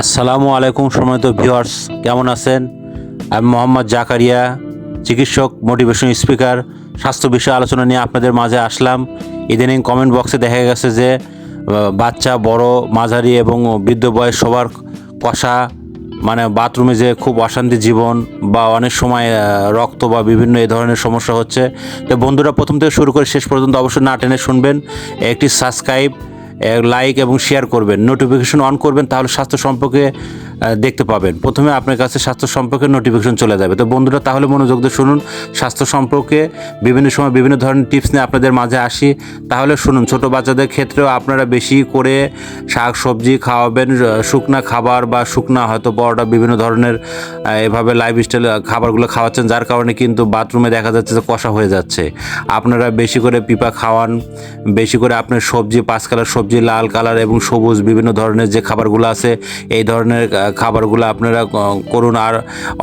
আসসালামু আলাইকুম সময়ত ভিউয়ার্স, কেমন আছেন? আমি মোহাম্মদ জাকারিয়া, চিকিৎসক মোটিভেশন স্পিকার স্বাস্থ্য বিষয়ে আলোচনা নিয়ে আপনাদের মাঝে আসলাম। ইদানিং কমেন্ট বক্সে দেখা গেছে যে বাচ্চা, বড়, মাঝারি এবং বৃদ্ধ বয়স সবার কষা মানে বাথরুমে যে খুব অশান্তি জীবন বা অনেক সময় রক্ত বা বিভিন্ন এ ধরনের সমস্যা হচ্ছে। তো বন্ধুরা, প্রথম থেকে শুরু করে শেষ পর্যন্ত অবশ্যই না টেনে শুনবেন। একটি সাবস্ক্রাইব লাইক এবং শেয়ার করবেন নোটিফিকেশন অন করবেন তাহলে স্বাস্থ্য সম্পর্কে দেখতে পাবেন। প্রথমে আপনার কাছে স্বাস্থ্য সম্পর্কে নোটিফিকেশন চলে যাবে। তো বন্ধুরা, তাহলে মনোযোগ দিয়ে শুনুন। স্বাস্থ্য সম্পর্কে বিভিন্ন সময় বিভিন্ন ধরনের টিপস নিয়ে আপনাদের মাঝে আসি। তাহলে শুনুন, ছোট বাচ্চাদের ক্ষেত্রেও আপনারা বেশি করে শাক সবজি খাওয়াবেন। শুকনা খাবার বা শুকনা হয়তো পরোটা, বিভিন্ন ধরনের এভাবে লাইফস্টাইল খাবারগুলো খাওয়াচ্ছেন। যার কারণে কিন্তু বাথরুমে দেখা যাচ্ছে যে কষা হয়ে যাচ্ছে। আপনারা বেশি করে পিপা খাওয়ান, বেশি করে আপনার সবজি, পাঁচ কালার সবজি, লাল কালার এবং সবুজ বিভিন্ন ধরনের যে খাবারগুলো আছে, এই ধরনের খাবারগুলো আপনারা করুন। আর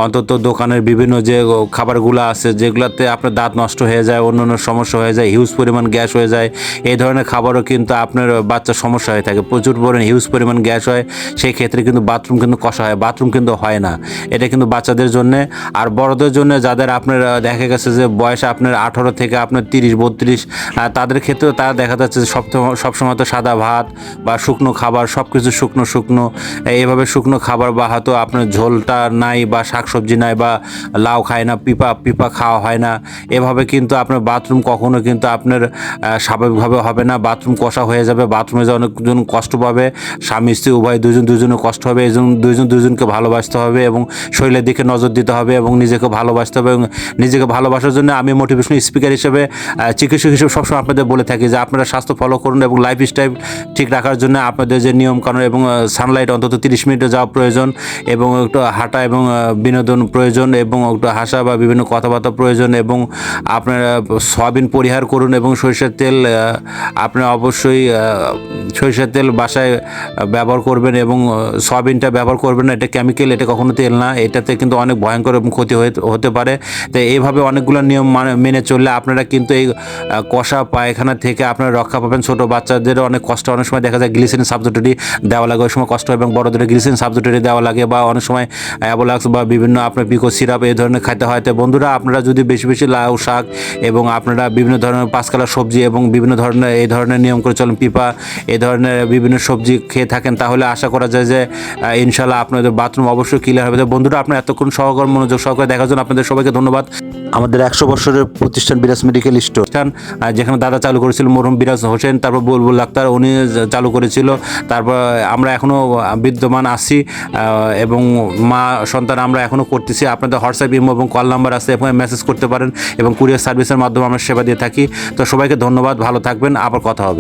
অন্তত দোকানের বিভিন্ন যে খাবারগুলো আছে, যেগুলোতে আপনার দাঁত নষ্ট হয়ে যায় অন্য অন্য সমস্যা হয়ে যায় হিউজ পরিমাণ গ্যাস হয়ে যায়, এই ধরনের খাবারও কিন্তু আপনার বাচ্চার সমস্যা হয়ে থাকে। প্রচুর পরিমাণ হিউজ পরিমাণ গ্যাস হয় সেই ক্ষেত্রে কিন্তু বাথরুম কিন্তু কষা হয় বাথরুম কিন্তু হয় না। এটা কিন্তু বাচ্চাদের জন্য, আর বড়দের জন্য যাদের আপনার দেখা গেছে যে বয়স আপনার আঠারো থেকে আপনার তিরিশ, বত্রিশ তাদের ক্ষেত্রেও তারা দেখা যাচ্ছে যে সব সবসময় তো সাদা ভাত বা শুকনো খাবার সব কিছু শুকনো শুকনো এইভাবে শুকনো খাবার বা হয়তো আপনার ঝোলটা নাই বা শাকসবজি নাই বা লাউ খায় না, পিপা পিপা খাওয়া হয় না, এভাবে কিন্তু আপনার বাথরুম কখনো কিন্তু আপনার স্বাভাবিকভাবে হবে না, বাথরুম কষা হয়ে যাবে, বাথরুমে যে অনেকজন কষ্ট পাবে, স্বামী, স্ত্রী, উভয় দুজন দুজনে কষ্ট হবে, এই জন্য দুজন দুজনকে ভালোবাসতে হবে এবং শরীরের দিকে নজর দিতে হবে এবং নিজেকে ভালোবাসতে হবে এবং নিজেকে ভালোবাসার জন্য আমি মোটিভেশনাল স্পিকার হিসেবে চিকিৎসক হিসেবে সবসময় আপনাদের বলে থাকি যে আপনারা স্বাস্থ্য ফলো করুন এবং লাইফ স্টাইল ঠিক রাখার জন্য আপনাদের যে নিয়ম কানুন এবং সানলাইট অন্তত তিরিশ মিনিটে যাওয়া প্রয়োজন এবং একটু হাঁটা এবং বিনোদন প্রয়োজন এবং একটু হাসা বা বিভিন্ন কথাবার্তা প্রয়োজন এবং আপনারা সয়াবিন পরিহার করুন এবং সরিষার তেল আহ, আপনারা অবশ্যই সরিষার তেল বাসায় ব্যবহার করবেন এবং সয়াবিনটা ব্যবহার করবেন না। এটা কেমিক্যাল এটা কখনো তেল না। এটাতে কিন্তু অনেক ভয়ঙ্কর এবং ক্ষতি হতে পারে। তো এইভাবে অনেকগুলো নিয়ম মানে- মেনে চললে আপনারা কিন্তু এই কষা পায়খানা থেকে আপনারা রক্ষা পাবেন। ছোটো বাচ্চাদের অনেক কষ্ট অনেক সময় দেখা যায় গ্লিসিন সাবজেক্টরি দেওয়া লাগে। ওই সময় কষ্ট এবং বড়দের গ্লিসিন সাবজেক্টরি দেওয়া লাগে বা অনেক সময় অ্যাবোলাক্স বা বিভিন্ন আপনার পিকো সিরাপ এই ধরনের খাইতে হয়। তো বন্ধুরা, আপনারা যদি বেশি বেশি লাউ শাক এবং আপনারা বিভিন্ন ধরনের পাঁচকালা সবজি এবং বিভিন্ন ধরনের, এই ধরনের নিয়ম করে চলেন, পিপা, এই ধরনের বিভিন্ন সবজি খেয়ে থাকেন, তাহলে আশা করা যায় যে ইনশাল্লাহ আপনাদের বাথরুম অবশ্যই ক্লিয়ার হবে। তো বন্ধুরা, আপনার এতক্ষণ সহকর মনোযোগ সহকারে দেখার জন্য আপনাদের সবাইকে ধন্যবাদ। আমাদের একশো বছরের প্রতিষ্ঠান বিরাজ মেডিকেল স্টোর। যেখানে দাদা চালু করেছিল মরহুম বিরাজ হোসেন, তারপর বুলবুল আক্তার উনি চালু করেছিল। তারপর আমরা এখনও বিদ্যমান আছি এবং মা, সন্তান আমরা এখনও করতেছি। আপনাদের হোয়াটসঅ্যাপ, ইমো এবং কল নাম্বার আছে এবং মেসেজ করতে পারেন এবং কুরিয়ার সার্ভিসের মাধ্যমে আমরা সেবা দিয়ে থাকি। তো সবাইকে ধন্যবাদ, ভালো থাকবেন, আবার কথা হবে।